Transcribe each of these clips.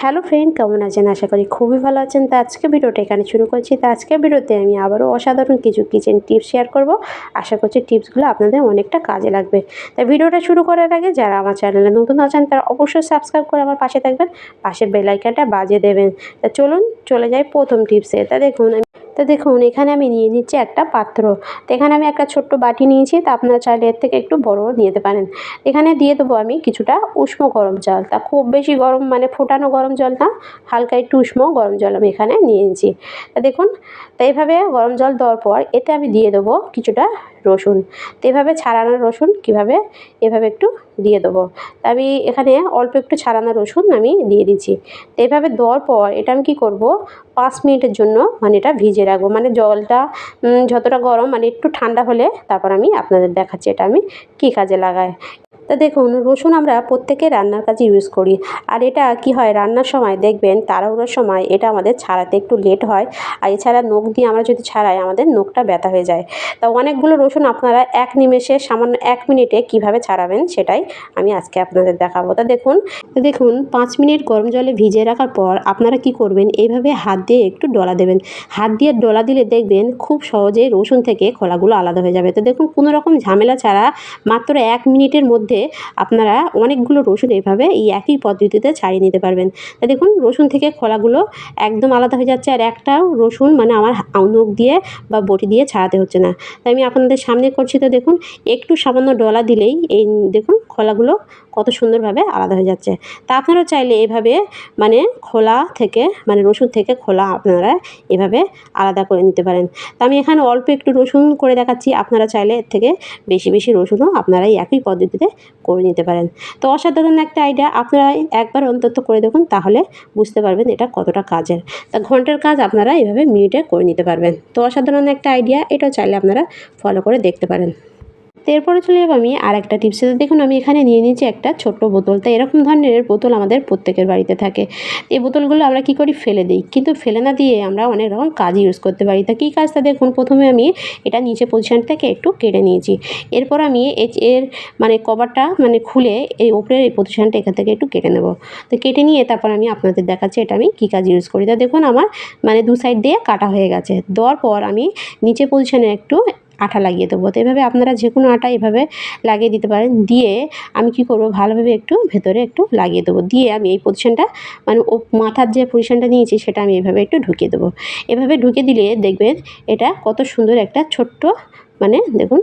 Hello friend, কেমন আছেন? আশা করি খুবই ভালো আছেন। তো আজকে ভিডিওটা এখানে শুরু করছি। তো আজকে ভিডিওতে আমি আবারও অসাধারণ কিছু কিচেন টিপস শেয়ার করব। আশা করছি টিপসগুলো আপনাদের অনেকটা কাজে লাগবে। তাই ভিডিওটা শুরু করার আগে যারা আমার চ্যানেলে নতুন আছেন, তারা অবশ্যই সাবস্ক্রাইব করে আমার পাশে থাকবেন। পাশের বেলাইকানটা বাজে দেবেন। তা চলুন, চলে যাই প্রথম টিপসে। তা দেখুন তো দেখুন, এখানে আমি নিয়ে নিচ্ছি একটা পাত্র। তো এখানে আমি একটা ছোট্ট বাটি নিয়েছি, তা আপনারা চাইলে এর থেকে একটু বড় নিতে পারেন। এখানে দিয়ে দেবো আমি কিছুটা উষ্ণ গরম জল। তা খুব বেশি গরম মানে ফোটানো গরম জল না, হালকা একটু উষ্ণ গরম জল আমি এখানে নিয়ে নিচ্ছি তা দেখুন, তা এভাবে গরম জল দেওয়ার পর এতে আমি দিয়ে দেবো কিছুটা রসুন। তো এভাবে ছাড়ানো রসুন কীভাবে? এভাবে একটু দিয়ে দেবো। আমি এখানে অল্প একটু ছাড়ানো রসুন আমি দিয়ে দিচ্ছি। তো এভাবে দেওয়ার পর এটা আমি কী করব? পাঁচ মিনিটের জন্য মানে এটা ভিজে রাখব। মানে জলটা যতটা গরম মানে একটু ঠান্ডা হলে তারপর আমি আপনাদের দেখাচ্ছি এটা আমি কী কাজে লাগাই তা দেখুন, রসুন আমরা প্রত্যেকে রান্নার কাজে ইউজ করি। আর এটা কি হয়, রান্নার সময় দেখবেন তাড়াহুড়োর সময় এটা আমাদের ছাড়াতে একটু লেট হয়। আর এছাড়া নখ দিয়ে আমরা যদি ছাড়াই, আমাদের নখটা ব্যথা হয়ে যায়। তা অনেকগুলো রসুন আপনারা এক নিমেষে, সামান্য এক মিনিটে কীভাবে ছাড়াবেন সেটাই আমি আজকে আপনাদের দেখাবো। তা দেখুন দেখুন, পাঁচ মিনিট গরম জলে ভিজিয়ে রাখার পর আপনারা কি করবেন, এইভাবে হাত দিয়ে একটু ডলা দেবেন। হাত দিয়ে ডলা দিলে দেখবেন খুব সহজে রসুন থেকে খোলাগুলো আলাদা হয়ে যাবে। তো দেখুন, কোনো রকম ঝামেলা ছাড়া মাত্র এক মিনিটের মধ্যে আপনারা অনেকগুলো রসুন এইভাবে এই একই পদ্ধতিতে ছাড়িয়ে নিতে পারবেন। তা দেখুন, রসুন থেকে খোলাগুলো একদম আলাদা হয়ে যাচ্ছে আর একটাও রসুন মানে আমার নখ দিয়ে বা বটি দিয়ে ছাড়াতে হচ্ছে না। তাই আমি আপনাদের সামনে করছি তো দেখুন, একটু সামান্য ডলা দিলেই এই দেখুন খোলাগুলো কত সুন্দরভাবে আলাদা হয়ে যাচ্ছে। তা আপনারাও চাইলে এভাবে মানে খোলা থেকে মানে রসুন থেকে খোলা আপনারা এভাবে আলাদা করে নিতে পারেন। তা আমি এখানে অল্প একটু রসুন করে দেখাচ্ছি, আপনারা চাইলে এর থেকে বেশি বেশি রসুনও আপনারা এই একই পদ্ধতিতে করে নিতে পারেন। তো অসাধারণ একটা আইডিয়া আপনারা একবার অন্তত করে দেখুন, তাহলে বুঝতে পারবেন এটা কতটা কাজের। তা ঘণ্টার কাজ আপনারা এভাবে মিনিটে করে নিতে পারবেন। তো অসাধারণ একটা আইডিয়া এটাও চাইলে আপনারা ফলো করে দেখতে পারেন। তো এরপরে চলে যাব আমি আর একটা টিপসে দেখুন, আমি এখানে নিয়ে নিয়েছি একটা ছোট্ট বোতল। তাই এরকম ধরনের বোতল আমাদের প্রত্যেকের বাড়িতে থাকে। এই বোতলগুলো আমরা কি করি? ফেলে দিই। কিন্তু ফেলে না দিয়ে আমরা অনেক রকম কাজ ইউজ করতে পারি। তা কী কাজটা? দেখুন, প্রথমে আমি এটা নিচে পজিশন থেকে একটু কেটে নিয়েছি। এরপর আমি এর মানে কভারটা মানে খুলে এই ওপরের এই পজিশনটা এখান থেকে একটু কেটে নেব। তো কেটে নিয়ে তারপর আমি আপনাদের দেখাচ্ছি এটা আমি কী কাজ ইউজ করি। তা দেখুন, আমার মানে দু সাইড দিয়ে কাটা হয়ে গেছে। দেওয়ার পর আমি নিচে পজিশনে একটু আঠা লাগিয়ে দেবো। তো এভাবে আপনারা যে কোনো আটা এভাবে লাগিয়ে দিতে পারেন। দিয়ে আমি কি করব? ভালোভাবে একটু ভেতরে একটু লাগিয়ে দেবো। দিয়ে আমি এই পজিশনটা মানে ও মাথার যে পজিশনটা নিয়েছি সেটা আমি এভাবে একটু ঢুকিয়ে দেবো। এভাবে ঢুকে দিলে দেখবেন এটা কত সুন্দর একটা ছোট্ট মানে দেখুন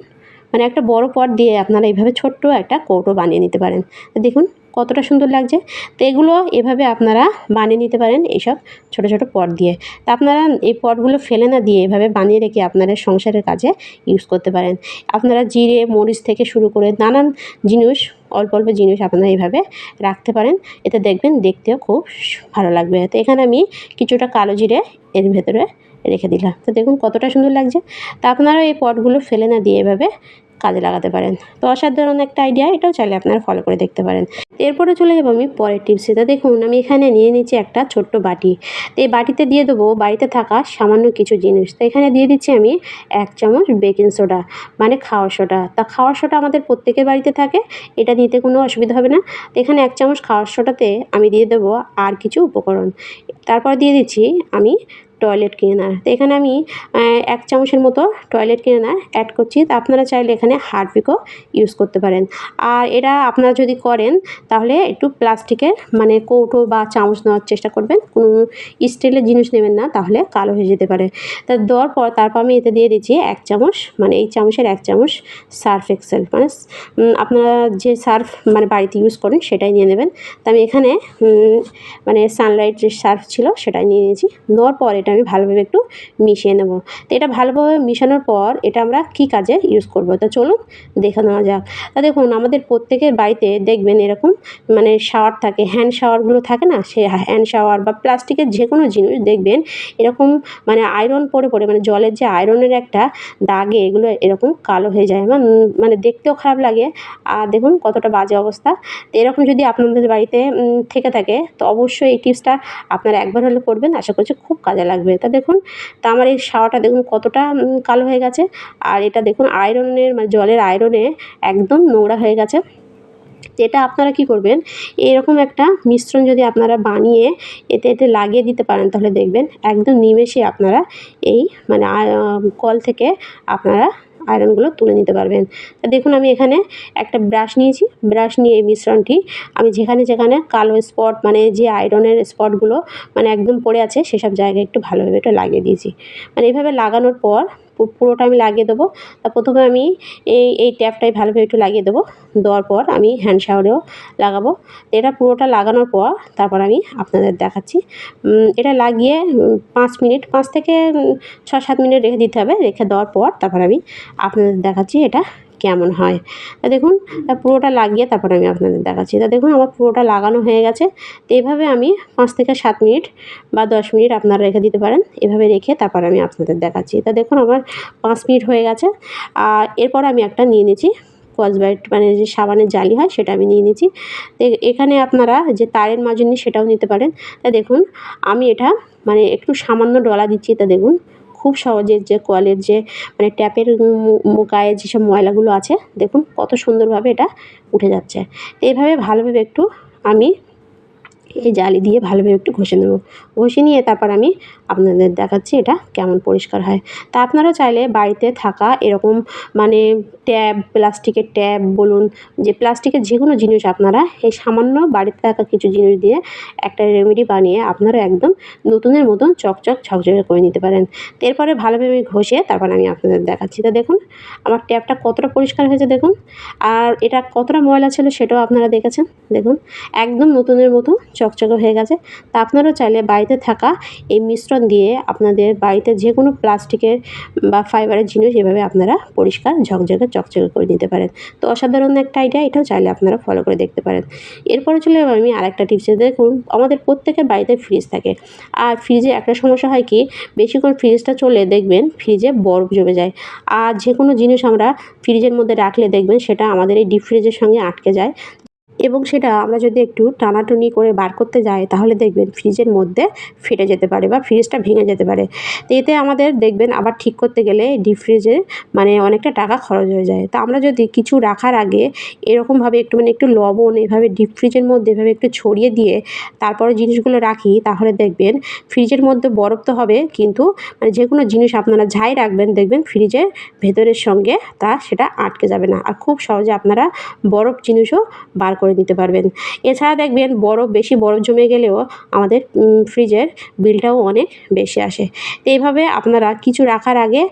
মানে একটা বড় পট দিয়ে আপনারা এইভাবে ছোট্ট একটা কৌটো বানিয়ে নিতে পারেন। দেখুন কতটা সুন্দর লাগছে। তো এগুলো এভাবে আপনারা বানিয়ে নিতে পারেন এইসব ছোটো ছোটো পট দিয়ে। তা আপনারা এই পটগুলো ফেলে না দিয়ে এভাবে বানিয়ে রেখে আপনারা সংসারের কাজে ইউজ করতে পারেন। আপনারা জিরে, মরিচ থেকে শুরু করে নানান জিনিস, অল্প অল্প জিনিস আপনারা এইভাবে রাখতে পারেন। এতে দেখবেন দেখতেও খুব ভালো লাগবে। তো এখানে আমি কিছুটা কালো জিরে এর ভেতরে রেখে দিলাম। তো দেখুন কতটা সুন্দর লাগছে। তা আপনারা এই পটগুলো ফেলে না দিয়ে এভাবে কাজে লাগাতে পারেন। তো অসাধারণ একটা আইডিয়া এটাও চাইলে আপনারা ফলো করে দেখতে পারেন। এরপরে চলে যাব আমি পরের টিপসে তা দেখুন, আমি এখানে নিয়ে নিচ্ছি একটা ছোট্ট বাটি। তো এই বাটিতে দিয়ে দেবো বাড়িতে থাকা সামান্য কিছু জিনিস। তো এখানে দিয়ে দিচ্ছি আমি এক চামচ বেকিং সোডা মানে খাওয়ার সোডা তা খাওয়ার সোডা আমাদের প্রত্যেকের বাড়িতে থাকে, এটা নিতে কোনো অসুবিধা হবে না। তো এখানে এক চামচ খাওয়ার সোডাতে আমি দিয়ে দেবো আর কিছু উপকরণ। তারপর দিয়ে দিচ্ছি আমি টয়লেট ক্লিনার তো এখানে আমি এক চামচের মতো টয়লেট ক্লিনার অ্যাড করছি। তো আপনারা চাইলে এখানে হারপিকও ইউজ করতে পারেন। আর এটা আপনারা যদি করেন, তাহলে একটু প্লাস্টিকের মানে কৌটো বা চামচ নেওয়ার চেষ্টা করবেন। কোনো স্টিলের জিনিস নেবেন না, তাহলে কালো হয়ে যেতে পারে। তা দেওয়ার পর তারপর আমি এতে দিয়ে দিচ্ছি এক চামচ মানে এই চামচের এক চামচ সার্ফ এক্সেল মানে আপনারা যে সার্ফ মানে বাড়িতে ইউজ করেন, সেটাই নিয়ে নেবেন। তা আমি এখানে মানে সানলাইট যে সার্ফ ছিল, সেটাই নিয়ে নিয়েছি। নেওয়ার পর আমি ভালোভাবে একটু মিশিয়ে নেব। তো এটা ভালোভাবে মিশানোর পর এটা আমরা কী কাজে ইউজ করব? তো চলুন দেখে নেওয়া যাক। তা দেখুন, আমাদের প্রত্যেকের বাড়িতে দেখবেন এরকম মানে শাওয়ার থাকে হ্যান্ড শাওয়ারগুলো থাকে না? সে হ্যান্ড শাওয়ার বা প্লাস্টিকের যে কোনো জিনিস দেখবেন এরকম মানে আয়রন পরে পরে মানে জলের যে আয়রনের একটা দাগে এগুলো এরকম কালো হয়ে যায়। মানে দেখতেও খারাপ লাগে। আর দেখুন কতটা বাজে অবস্থা। তো এরকম যদি আপনাদের বাড়িতে থেকে থাকে, তো অবশ্যই এই টিপসটা আপনারা একবার হলে করবেন। আশা করছি খুব কাজে লাগবে। লাগবে। তা দেখুন, তা আমার এই শাওয়াটা দেখুন কতটা কালো হয়ে গেছে। আর এটা দেখুন আয়রনের মানে জলের আয়রনে একদম নোংরা হয়ে গেছে। এটা আপনারা কি করবেন, এরকম একটা মিশ্রণ যদি আপনারা বানিয়ে এতে এতে লাগিয়ে দিতে পারেন, তাহলে দেখবেন একদম নিমেষে আপনারা এই মানে কল থেকে আপনারা আয়রনগুলো তুলে নিতে পারবেন। দেখুন আমি এখানে একটা ব্রাশ নিয়েছি। ব্রাশ নিয়ে এই মিশ্রণটি আমি যেখানে যেখানে কালো স্পট মানে যে আয়রনের স্পটগুলো মানে একদম পড়ে আছে সেসব জায়গায় একটু ভালোভাবে এটা লাগিয়ে দিয়েছি। মানে এভাবে লাগানোর পর পুরোটা আমি লাগিয়ে দেবো। তা প্রথমে আমি এই এই ট্যাপটাই ভালোভাবে একটু লাগিয়ে দেবো। দেওয়ার পর আমি হ্যান্ড শাওয়ারেও লাগাবো। এটা পুরোটা লাগানোর পর তারপর আমি আপনাদের দেখাচ্ছি। এটা লাগিয়ে পাঁচ মিনিট, পাঁচ থেকে ছ সাত মিনিট রেখে দিতে হবে। রেখে দেওয়ার পর তারপর আমি আপনাদের দেখাচ্ছি এটা কেমন হয়। তা দেখুন পুরোটা লাগিয়ে তারপর আমি আপনাদের দেখাচ্ছি। তা দেখুন, আমার পুরোটা লাগানো হয়ে গেছে। তো এইভাবে আমি পাঁচ থেকে সাত মিনিট বা দশ মিনিট আপনারা রেখে দিতে পারেন। এভাবে রেখে তারপর আমি আপনাদের দেখাচ্ছি। তা দেখুন, আমার পাঁচ মিনিট হয়ে গেছে। আর এরপর আমি একটা নিয়ে নিয়েছি স্কচব্রাইট মানে যে সাবানের জালি হয়, সেটা আমি নিয়ে নিয়েছি এখানে আপনারা যে তারের মাজনি, সেটাও নিতে পারেন। তা দেখুন, আমি এটা মানে একটু সামান্য ডলা দিচ্ছি। তা দেখুন খুব সহজে যে কলের যে মানে ট্যাপের গায়ে যেসব ময়লাগুলো আছে, দেখুন কত সুন্দরভাবে এটা উঠে যাচ্ছে। এইভাবে ভালোভাবে একটু আমি এই জালি দিয়ে ভালোভাবে একটু ঘষে নেব। ঘষে নিয়ে তারপর আমি আপনাদের দেখাচ্ছি এটা কেমন পরিষ্কার হয়। তা আপনারা চাইলে বাড়িতে থাকা এরকম মানে ট্যাব, প্লাস্টিকের ট্যাব বলুন, যে প্লাস্টিকের যে কোনো জিনিস আপনারা এই সামান্য বাড়িতে থাকা কিছু জিনিস দিয়ে একটা রেমেডি বানিয়ে আপনারা একদম নতুনের মতন চকচক ঝকঝকে করে নিতে পারেন। এরপরে ভালোভাবে ঘষে তারপর আমি আপনাদের দেখাচ্ছি। তা দেখুন, আমার ট্যাপটা কতটা পরিষ্কার হয়েছে দেখুন। আর এটা কতটা ময়লা ছিল সেটাও আপনারা দেখেছেন। দেখুন, একদম নতুনের মতো চকচকে হয়ে গেছে। তা আপনারাও চাইলে বাড়িতে থাকা এই মিশ্রণ দিয়ে আপনাদের বাড়িতে যে কোনো প্লাস্টিকের বা ফাইবারের জিনিস এভাবে আপনারা পরিষ্কার, ঝকঝকে, চকচকে করে নিতে পারেন। তো অসাধারণ একটা আইডিয়া এটাও চাইলে আপনারা ফলো করে দেখতে পারেন। এরপরে চলে আমি আরেকটা টিপসে দেখুন, আমাদের প্রত্যেকের বাড়িতে ফ্রিজ থাকে। আর ফ্রিজে একটা সমস্যা হয় কি বেশিক্ষণ ফ্রিজটা চলে দেখবেন ফ্রিজে বরফ জমে যায়। আর যে কোনো জিনিস আমরা ফ্রিজের মধ্যে রাখলে দেখবেন সেটা আমাদের এই ডিপ ফ্রিজের সঙ্গে আটকে যায়। এবং সেটা আমরা যদি একটু টানাটুনি করে বার করতে যাই, তাহলে দেখবেন ফ্রিজের মধ্যে ফেটে যেতে পারে বা ফ্রিজটা ভেঙে যেতে পারে। তো এতে আমাদের দেখবেন আবার ঠিক করতে গেলে ডিপ ফ্রিজে মানে অনেকটা টাকা খরচ হয়ে যায়। তা আমরা যদি কিছু রাখার আগে এরকমভাবে একটু মানে একটু লবণ এভাবে ডিপ ফ্রিজের মধ্যে এভাবে একটু ছড়িয়ে দিয়ে তারপরে জিনিসগুলো রাখি, তাহলে দেখবেন ফ্রিজের মধ্যে বরফ তো হবে, কিন্তু মানে যে কোনো জিনিস আপনারা যাই রাখবেন, দেখবেন ফ্রিজের ভেতরের সঙ্গে তা সেটা আটকে যাবে না। আর খুব সহজে আপনারা বরফ জিনিসও বার করে দিতে পারবেন। এছাড়া দেখবেন বরফ, বেশি বরফ জমে গেলেও আমাদের ফ্রিজের বিলটাও অনেক বেশি আসে। তো এইভাবে আপনারা কিছু রাখার আগে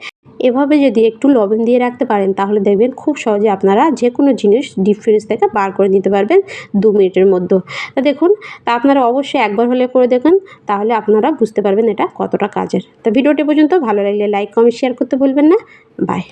এভাবে যদি একটু লবণ দিয়ে রাখতে পারেন, তাহলে দেখবেন খুব সহজে আপনারা যে কোনো জিনিস ডিপ ফ্রিজ থেকে বার করে নিতে পারবেন দু মিনিটের মধ্যে। তা দেখুন, তা আপনারা অবশ্যই একবার হলে করে দেখুন, তাহলে আপনারা বুঝতে পারবেন এটা কতটা কাজের। তো ভিডিওটি পর্যন্ত ভালো লাগলে লাইক, কমেন্ট, শেয়ার করতে ভুলবেন না। বাই।